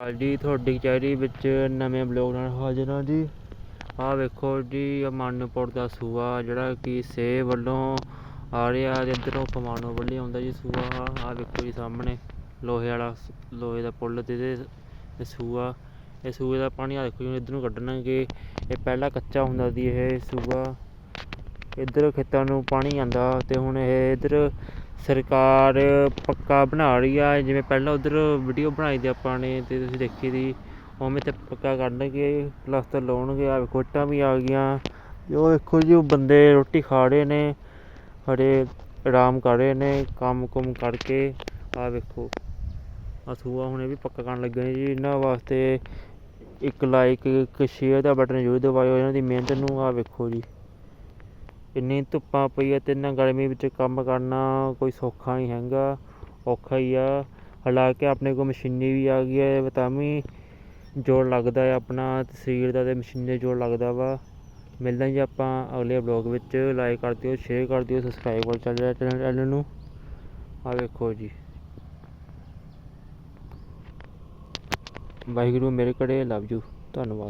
ਜੀ, ਤੁਹਾਡੀ ਕਚਹਿਰੀ ਵਿੱਚ ਨਵੇਂ ਬਲੌਗ ਨਾਲ ਹਾਜ਼ਰ ਹਾਂ ਜੀ। ਆਹ ਵੇਖੋ ਜੀ ਅਮਾਨਪੁਰ ਦਾ ਸੂਆ ਜਿਹੜਾ ਕਿ ਸੇ ਵੱਲੋਂ ਆ ਰਿਹਾ ਤੇ ਇੱਧਰੋਂ ਕਮਾਨੋ ਵੱਲੀ ਆਉਂਦਾ ਜੀ ਸੂਆ। ਆਹ ਵੇਖੋ ਜੀ ਸਾਹਮਣੇ, ਲੋਹੇ ਵਾਲਾ ਲੋਹੇ ਦਾ ਪੁੱਲ ਤੇ ਇਹਦੇ ਸੂਆ। ਇਹ ਸੂਏ ਦਾ ਪਾਣੀ ਆ ਦੇਖੋ ਜੀ ਇੱਧਰ ਨੂੰ ਕੱਢਣਗੇ। ਇਹ ਪਹਿਲਾਂ ਕੱਚਾ ਹੁੰਦਾ ਸੀ ਇਹ ਸੂਆ। ਇੱਧਰ ਖੇਤਾਂ ਨੂੰ ਪਾਣੀ ਆਂਦਾ ਤੇ ਹੁਣ ਇਹ ਇੱਧਰ ਸਰਕਾਰ ਪੱਕਾ ਬਣਾ ਰਹੀ ਆ। ਜਿਵੇਂ ਪਹਿਲਾਂ ਉਧਰ ਵੀਡੀਓ ਬਣਾਈ ਦੀ ਆਪਾਂ ਨੇ ਤੇ ਤੁਸੀਂ ਦੇਖੀ ਦੀ, ਉਵੇਂ ਤੇ ਪੱਕਾ ਕਰਨਗੇ ਪਲਸਤਰ ਲਾਉਣਗੇ। ਆ ਵੇਖੋ ਵੀ ਆ ਗਈਆਂ। ਤੇ ਉਹ ਵੇਖੋ ਜੀ, ਉਹ ਬੰਦੇ ਰੋਟੀ ਖਾ ਰਹੇ ਨੇ ਹਰੇ ਆਰਾਮ ਕਰ ਰਹੇ ਨੇ, ਕੰਮ ਕੁਮ ਕਰਕੇ। ਆ ਵੇਖੋ ਆ ਸੂਆ ਹੁਣ ਇਹ ਵੀ ਪੱਕਾ ਕਰਨ ਲੱਗੇ ਜੀ। ਇਹਨਾਂ ਵਾਸਤੇ ਇੱਕ ਲਾਈਕ ਇੱਕ ਸ਼ੇਅਰ ਦਾ ਬਟਨ ਜ਼ਰੂਰ ਦਬਾਇਓ। ਇਹਨਾਂ ਦੀ ਮਿਹਨਤ ਨੂੰ ਆ ਵੇਖੋ ਜੀ। ਇੰਨੀ ਧੁੱਪਾਂ ਪਈ ਆ ਤੇ ਇੰਨਾ ਗਰਮੀ ਵਿੱਚ ਕੰਮ ਕਰਨਾ ਕੋਈ ਸੌਖਾ ਨਹੀਂ ਹੈਗਾ, ਔਖਾ ਹੀ ਆ। ਹਾਲਾਂਕਿ ਆਪਣੇ ਕੋਲ ਮਸ਼ੀਨੀ ਵੀ ਆ ਗਈ ਹੈ, ਤਾਂ ਵੀ ਜੋੜ ਲੱਗਦਾ ਹੈ ਆਪਣਾ ਤੇ ਸਰੀਰ ਦਾ ਤੇ ਮਸ਼ੀਨ ਜੋੜ ਲੱਗਦਾ ਵਾ। ਮਿਲਦੇ ਜੀ ਆਪਾਂ ਅਗਲੇ ਬਲੌਗ ਵਿੱਚ। ਲਾਈਕ ਕਰ ਦਿਓ ਸ਼ੇਅਰ ਕਰ ਦਿਓ ਸਬਸਕ੍ਰਾਈਬ ਕਰ ਚੱਲ ਰਿਹਾ ਚੈਨਲ ਨੂੰ। ਆ ਵੇਖੋ ਜੀ। ਵਾਹਿਗੁਰੂ ਮੇਰੇ ਕੜੇ ਲਵ ਯੂ ਧੰਨਵਾਦ।